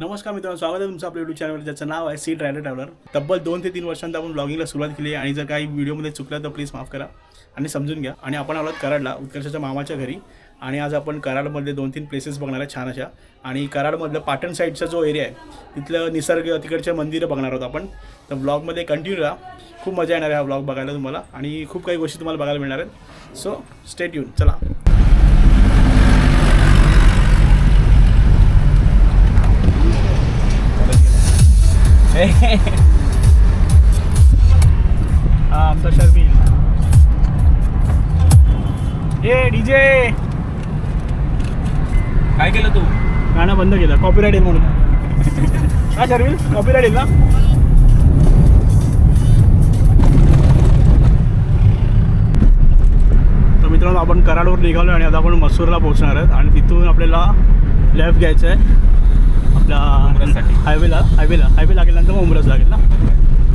नमस्कार मित्रांनो स्वागत आहे तुमचं आपल्या युट्यूब चॅनलवर ज्याचं नाव आहे सी रायडर ट्रॅव्हलर तब्बल दोन ते तीन वर्षांत आपण ब्लॉगिंगला सुरुवात केली आणि जर काही व्हिडिओमध्ये चुकलं तर प्लीज माफ करा आणि समजून घ्या. आणि आपण आलोत कराडला उत्कर्षाच्या मामाच्या घरी. आणि आज आपण कराडमधले दोन तीन प्लेसेस बघणार आहे छान अशा. आणि कराडमधलं पाटण साईडचा जो एरिया आहे तिथलं निसर्ग तिकडच्या मंदिरं बघणार आहोत आपण. तर ब्लॉगमध्ये कंटिन्यू राहा. खूप मजा येणार आहे हा ब्लॉग बघायला तुम्हाला. आणि खूप काही गोष्टी तुम्हाला बघायला मिळणार आहेत. सो स्टेट येऊन चला. हा आमचा शर्मिल. ए डीजे. काय केलं तू? गाणं बंद केलं. कॉपीराईट येईल म्हणून. हा शर्मिल? कॉपीराईट येईल ना? तर मित्रांनो आपण कराडवर निघालो आणि आता आपण मसूरला पोहोचणार आहेत आणि तिथून आपल्याला लेफ्ट घ्यायचं आहे आपल्या. हायवेला हायवेला हायवे लागेल मग उमरस लागेल ना?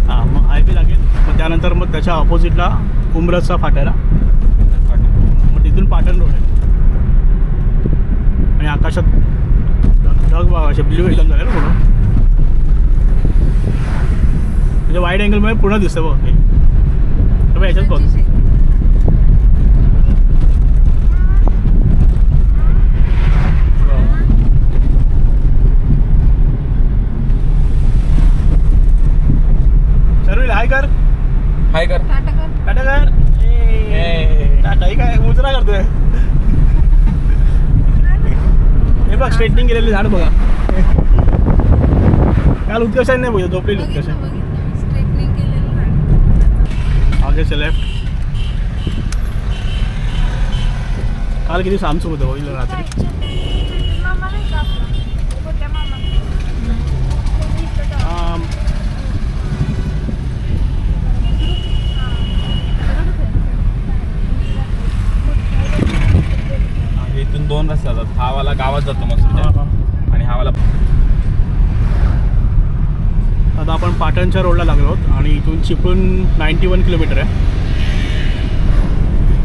हां मग हायवे लागेल. मग त्यानंतर मग त्याच्या ऑपोजिटला उमरसचा फाट्याला मग तिथून पाटण रोड आहे. आणि आकाशात ढग- असे ब्ल्यू एकदम झाले ना पूर्ण. म्हणजे वाईड अँगलमध्ये पूर्ण दिसतं बघ. हे. याच्यात बघ सर्व हाय कर हाय कर टाटा कर ए, टाटा ही काय उजरा करतोय हे बघ स्ट्रेटनिंग केलेली झाड बघा. काल उत्कर्षाने नाही बघितलं झोपलेली उत्कर्ष आगे से लेफ्ट काल किती सामसूम होतं बघितलं रात्री? इथून दोन रस्ते जातात. हा वाला गावात जातो मग हा, हा. आणि हा वाला आता आपण पाटणच्या रोडला लागलो आहोत आणि इथून चिपळूण नाईन्टी वन किलोमीटर आहे.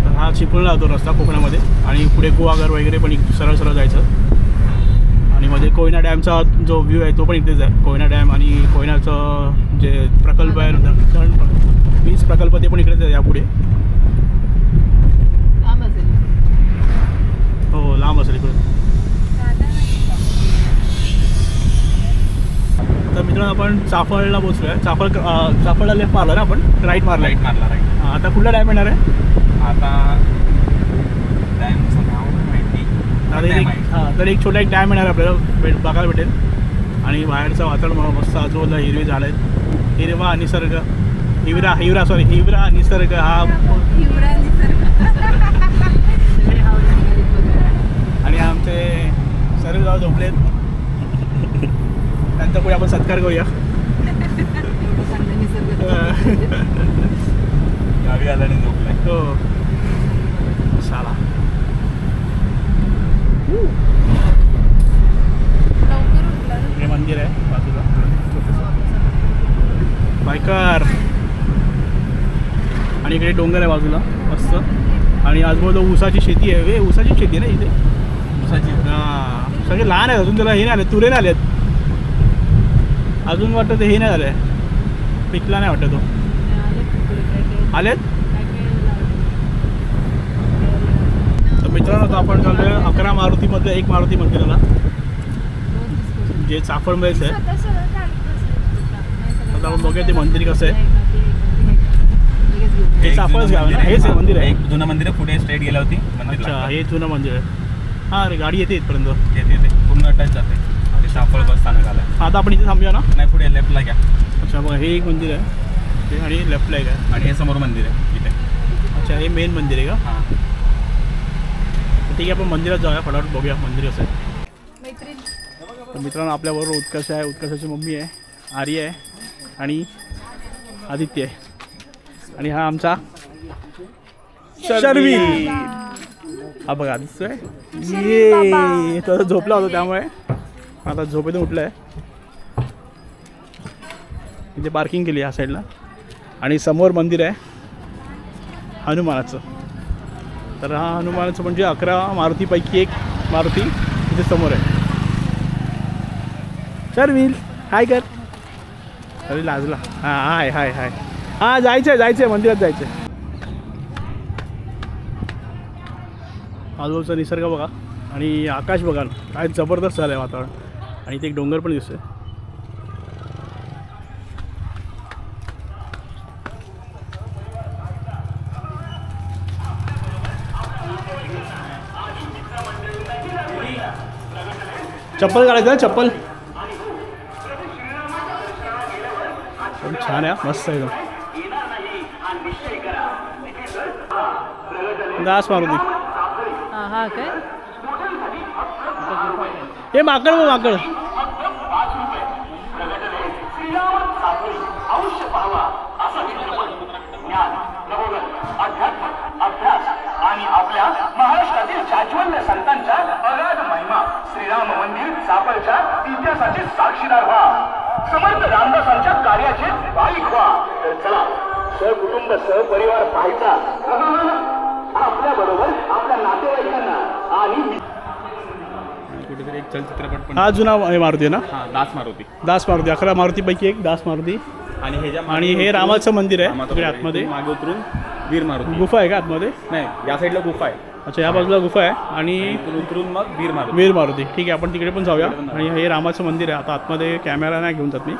तर हा चिपळूणला जातो रस्ता कोकणामध्ये. आणि पुढे गुहागर वगैरे पण सरळ सरळ जायचं. आणि मध्ये कोयना डॅमचा जो व्ह्यू आहे तो पण इथेच आहे. कोयना डॅम आणि कोयनाचं जे प्रकल्प आहे धरण वीज प्रकल्प ते पण इकडेच आहे यापुढे हो लांब असेल इकडे तर मित्रांनो आपण चाफळला पोचलो आहे चाफळ चाफळला लेफ्ट मारला ना आपण? राईट मारला. लाइट मारला राईट आता कुठला डॅम येणार आहे? आता डॅमचं नाव माहिती. हां तर एक छोटा एक डॅम येणार आहे आपल्याला भेट बघायला भेटेल. आणि बाहेरचं वातावरण मला मस्त आजूबाजूला हिरवी झाड आहेत. हिरवा निसर्ग. हिवरा हिवरा सॉरी हिवरा निसर्ग हा. आणि आमचे सर्व गाव झोपलेत. त्यांचा पुढे आपण सत्कार करूया. गावी आला आणि झोपलाय. हो. शाळा हे मंदिर आहे बाजूला. बायकर. आणि इकडे डोंगर आहे बाजूला मस्त. आणि आजूबाजूला ऊसाची शेती आहे. वे ऊसाची शेती आहे ना इथे? उसाची हां. सगळे लहान आहेत अजून त्याला हे नाही आले तुरे नाही आलेत. अजून वाटतं हे नाही झालं पिकला नाही वाटतं तो. आलेत? तर मित्रांनो आपण चाललोय अकरा मारुतीमध्ये एक मारुती मंदिराला जे चाफळमध्येच आहे. आता आपण बघूया ते मंदिर कसं आहे. हे चाफळच गाव आहे. हेच आहे मंदिर आहे. एक जुनं मंदिर आहे, पुढे स्ट्रेट गेला होती मंदिर अच्छा. हे जुनं मंदिर आहे. हां अरे गाडी येते इथपर्यंत. येते येते. पूर्ण टच जाते. साफळ बस स्थानक आलं आता आपण इथे थांबूया ना? नाही पुढे लेफ्टला घ्या. अच्छा मग हे एक मंदिर आहे. ते आणि लेफ्टला एक आहे. आणि हे समोर मंदिर आहे इथे. अच्छा हे मेन मंदिर आहे का? हां. ठीक आहे आपण मंदिरात जाऊया फटाफट बघूया मंदिर कसं आहे. तर मित्रांनो आपल्याबरोबर उत्कर्ष आहे. उत्कर्षाची मम्मी आहे आर्य आहे आणि आदित्य आहे. आणि हा आमचा शर्वी. हा बघा आदित्य आहे ये तो आता झोपला होता त्यामुळे. आता झोपेतून उठला आहे इथे पार्किंग केली ह्या साईडला आणि समोर मंदिर आहे. हनुमानाचं. तर हा हनुमानाचं म्हणजे अकरा मारुतीपैकी एक मारुती इथे समोर आहे. शर्विल हाय कर. अरे लाजला. हां हाय हाय हाय हां जायचं आहे जायचं आहे मंदिरात जायचं आहे आजूबाजूचा निसर्ग बघा. आणि आकाश बघा. काय जबरदस्त झालं आहे वातावरण. आणि एक डोंगर पण दिसतोय. चप्पल ना, चप्पल. छान आहे मस्त एकदम. दास मारुती. हा हा, काय? हे माकड बघ माकड. आणि आपल्या महाराष्ट्रातील जाज्वल्य संतांच्या अगाध महिमा श्रीराम मंदिर सापळच्या इतिहासाचे साक्षीदार व्हा समर्थ रामदासांच्या कार्याचे भाविक व्हा तर चला सहकुटुंब सहपरिवार पाहायचा. चलचित्रपट पण हा जुना हे मारुती आहे ना? हा दास मारुती. दास मारुती अकरा मारुतीपैकी एक दास मारुती. आणि हे ज्या आणि हे रामाचं मंदिर आहे मंदिर. आतमध्ये मागे उतरून वीर मारुती. गुफा आहे का आतमध्ये? नाही या साईडला गुफा आहे. अच्छा या बाजूला गुफा आहे आणि इथून उतरून मग वीर मारुती. वीर मारुती. ठीक आहे आपण तिकडे पण जाऊया. आणि हे रामाचं मंदिर आहे. आता आतमध्ये कॅमेरा नाही घेऊन जात मी.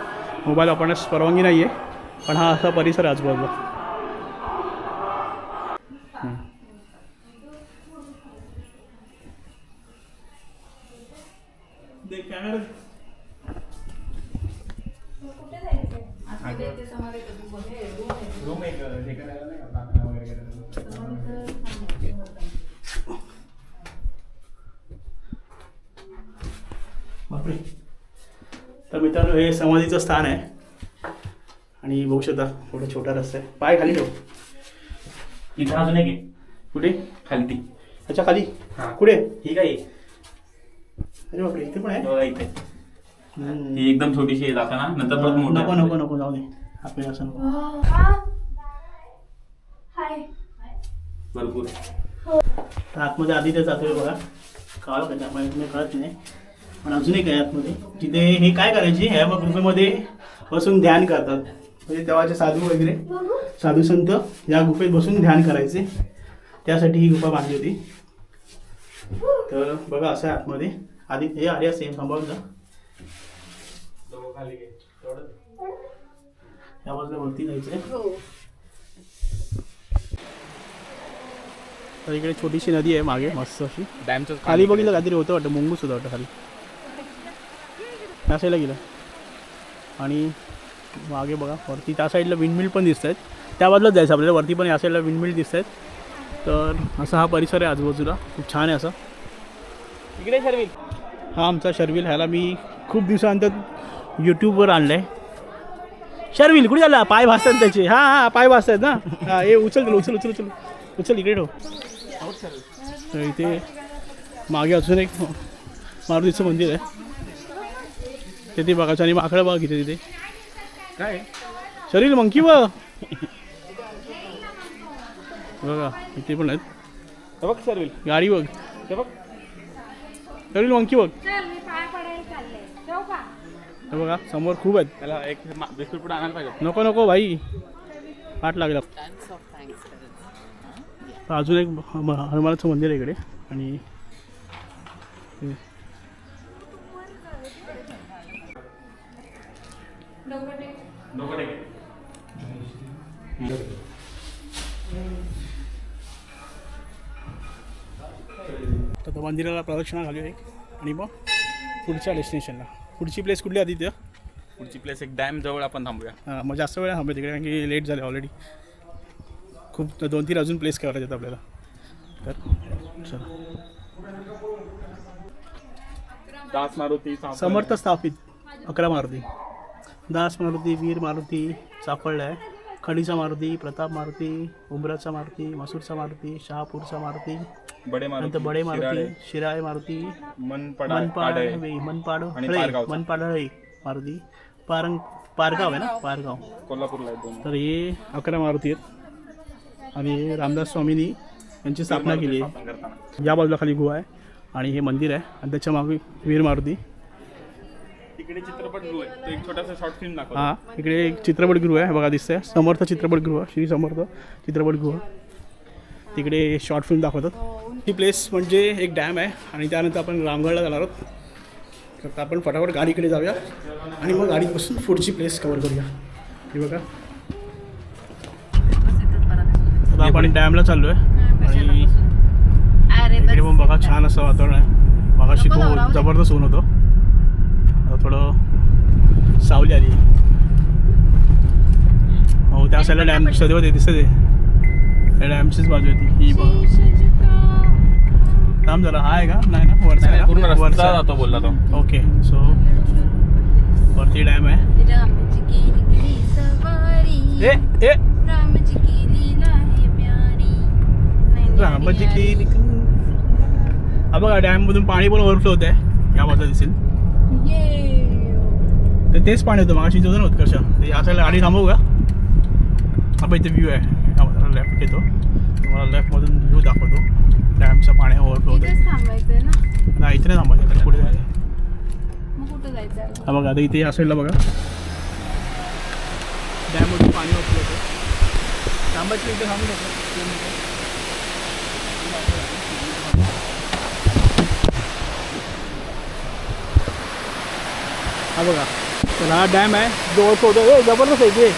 मोबाईल वापरण्यास परवानगी नाही आहे पण हा असा परिसर आहे आजूबाजूला. बापरे. तर मित्रांनो हे समाधीचं स्थान आहे. आणि बघू शकता थोडं छोटा रस्ता आहे. पाय खाली ठेव. इथं अजून एक. कुठे? खालती. अच्छा खाली. हा. कुठे? ही काय? अरे बापरे इथे पण आहे? बघा इथे. हम्म. ही एकदम छोटीशी आहे जाताना नंतर परत मोठी. नको. नको नको जाऊ दे. आपल्याला असं नको. हाय. भरपूर. तर आतमध्ये आधी ते जातोय बघा. कळलं का त्यामुळे तुम्ही कळत नाही. पण अजून एक आहे आतमध्ये? तिथे हे काय करायचे? ह्या मग गुफेमध्ये बसून ध्यान करतात. म्हणजे तेव्हाचे साधू वगैरे. साधू संत या गुफेत बसून ध्यान करायचे. त्यासाठी ही गुफा बांधली होती. तर बघा असं आहे आतमध्ये. आधी हे आर्या सेम सांभाळून जा त्या बाजूला वरती जायचं आहे तर इकडे छोटीशी नदी आहे मागे मस्त अशी. डॅमचं खाली बघितलं काहीतरी होतं वाटतं मुंगूस होतं वाटतं खाली. त्या साईडला गेलं. आणि मागे बघा वरती त्या साईडला विंडमिल पण दिसत आहेत त्या बाजूलाच जायचं आपल्याला वरती पण या साईडला विंडमिल दिसत आहेत तर असा हा परिसर आहे आजूबाजूला. खूप छान आहे असा. इकडे शर्विल हा आमचा शर्विल ह्याला मी खूप दिवसानंतर यूट्यूबवर आणलं आहे शर्विल कुठे झाला पाय भासतात त्याचे. हां हां पाय भासतात ना. हां हे उचल त्याला, उचल उचल उचल. उचल इकडे ठेव. तर इथे मागे अजून एक मारुतीचं मंदिर आहे. तिथे बघायचं आणि माकडं बघा किती तिथे. काय? शरीर मंकी बघ. बघा इथे पण आहेत. बघ शर्विल. गाडी बघ. बघ. शरीर मंकी बघ. चल मी पाय पडायला चालले. जाऊ का? हे बघा समोर खूप आहेत. त्याला एक मा- बिस्कुट पुढे आणायला पाहिजे. नको नको भाई. पाठ लागला. तर अजून एक हम- हनुमानाचं मंदिर आहे इकडे. आणि हे- तर त्या मंदिराला प्रदक्षिणा घालू एक. आणि मग पुढच्या डेस्टिनेशनला. पुढची प्लेस कुठली आधी तिथं पुढची प्लेस एक डॅम जवळ आपण थांबूया. हां मग जास्त वेळ थांबे तिकडे कारण की लेट झाले ऑलरेडी खूप दोन तीन अजून प्लेस करायचे आहेत आपल्याला. तर चला. दास मारुती. समर्थ स्थापित अकरा मारुती. दास मारुती वीर मारुती सापडला आहे. खडीचा मारुती प्रताप मारुती उंबराचा मारुती मसूरचा मारुती शहापूरचा मारुती बडे नंतर बडे मारुती शिराळे, मारुती मनपडा मनपाड पाडे, मनपाड आणि हळे पारगावचा. मनपाड हळे मारुती पारंग पारगाव आहे ना पारगाव. कोल्हापूरला तर हे अकरा मारुती आहेत. आणि रामदास स्वामींनी यांची स्थापना केली आहे. या बाजूला खाली गुहा आहे आणि हे मंदिर आहे. आणि त्याच्यामागे वीर मारुती. इकडे चित्रपटगृह आहे. तो एक छोटासा शॉर्ट फिल्म हां इकडे एक चित्रपटगृह आहे. बघा दिसतंय. समर्थ चित्रपटगृह श्री समर्थ चित्रपटगृह तिकडे शॉर्ट फिल्म दाखवतात. ही प्लेस म्हणजे एक डॅम आहे आणि त्यानंतर आपण रामगडला जाणार आहोत. तर आपण फटाफट गाडीकडे जाऊया आणि मग गाडीत बसून पुढची प्लेस कवर करूया. हे बघा. आता आपण डॅमला चाललो आहे आणि इकडे पण बघा छान असं वातावरण आहे. मगाशी खूप जबरदस्त ऊन होतं. थोडं सावली आली. हो त्या साईडला डॅम दिसते होते दिसते ते डॅमचीच बाजू आहे ती. ही बघ. थांब जरा हा आहे का? नाही ना वरचा? पूर्ण वरचा. जातो बोलला तो. ओके सो वरती डॅम आहे. ए ए. रामजी की है बघा डॅम मधून पाणी पण ओव्हरफ्लो होत आहे या बाजूला दिसेल. तर तेच पाणी होतं मागाशी होतं ना उत्कर्ष. तर या साईडला गाडी थांबवू का? आपण इथे व्ह्यू आहे. लेफ्ट घेतो. तुम्हाला लेफ्टमधून व्ह्यू दाखवतो. डॅमचं पाणी ओव्हरफ्लो होतं. इथेच थांबायचंय ना? नाही इथे नाही थांबायचं. पुढे जायचं. कुठं जायचं? हा बघा आता इथे या साईडला बघा. डॅममधून पाणी ओव्हरफ्लो होतं. थांबायचं इथे थांबू शकतो हा बघा तर हा डॅम आहे. जो ए जबरदस्त आहे ते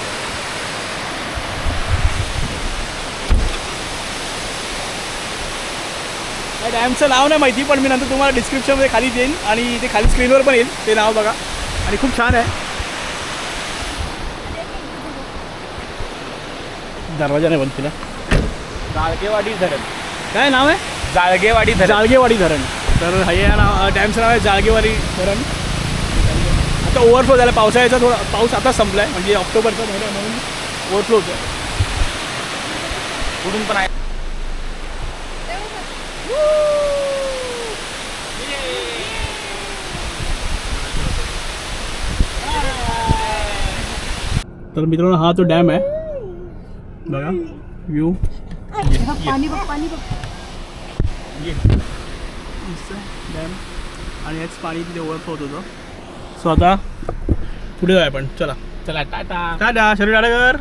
डॅमचं नाव नाही माहिती पण मी नंतर तुम्हाला डिस्क्रिप्शनमध्ये खाली देईन आणि ते खाली स्क्रीनवर पण येईल ते नाव बघा. आणि खूप छान आहे. दरवाजा नाही बंद केला. जाळगेवाडी धरण. काय नाव आहे? जाळगेवाडी धरण. जाळगेवाडी धरण. तर हे नाव डॅमचं नाव आहे जाळगेवाडी धरण. आता ओव्हरफ्लो झाला. पावसाळ्याचा थोडा पाऊस आता संपला आहे म्हणजे ऑक्टोबरचा महिना म्हणून ओव्हरफ्लो होतो कुठून पण आहे. तर मित्रांनो हा तो डॅम आहे बघा व्ह्यू पाणी बघ पाणी बघ. डॅम आणि हेच पाणी तिथे ओव्हरफ्लो होत होतं. सो आता पुढे जाऊया आपण. चला. चला टाटा. टाटा. शरीर कर